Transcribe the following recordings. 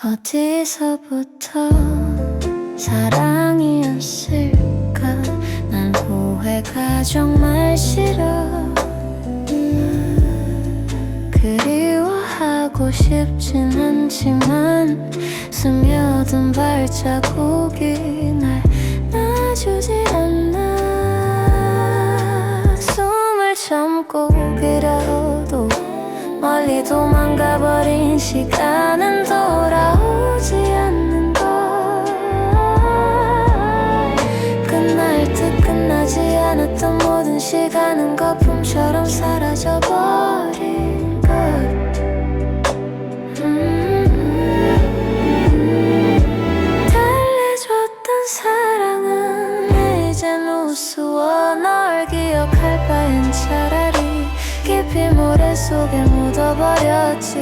어디서부터 사랑이었을까? 난 후회가 정말 싫어. 그리워하고 싶진 않지만 스며든 발자국이 날 놔주지 않아 숨을 참고 그려도 멀리 도망가버린 시간은 시간은 거품처럼 사라져버린 것. 음. 달래줬던 사랑은 이젠 우스워 널 기억할 바엔 차라리 깊이 모래 속에 묻어버렸지.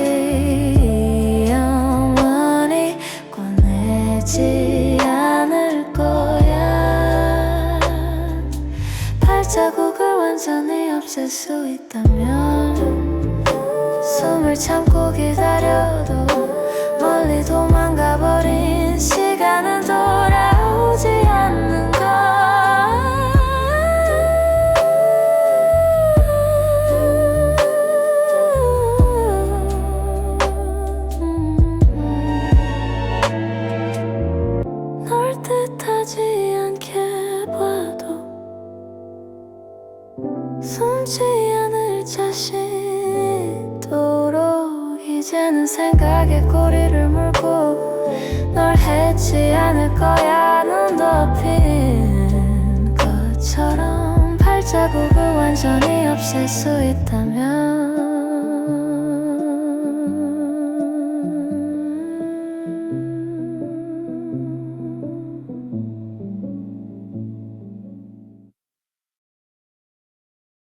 영원히 꺼내지 없앨 수 있다면 숨을 참고 기다려도 멀리 도망가 버린 시간은 돌아오지 않는 걸. 널 뜻하지 않게 숨지 않을 자신 있도록 이제는 생각에 꼬리를 물고 널 해치 않을 거야. 눈 덮인 것처럼 발자국을 완전히 없앨 수 있다면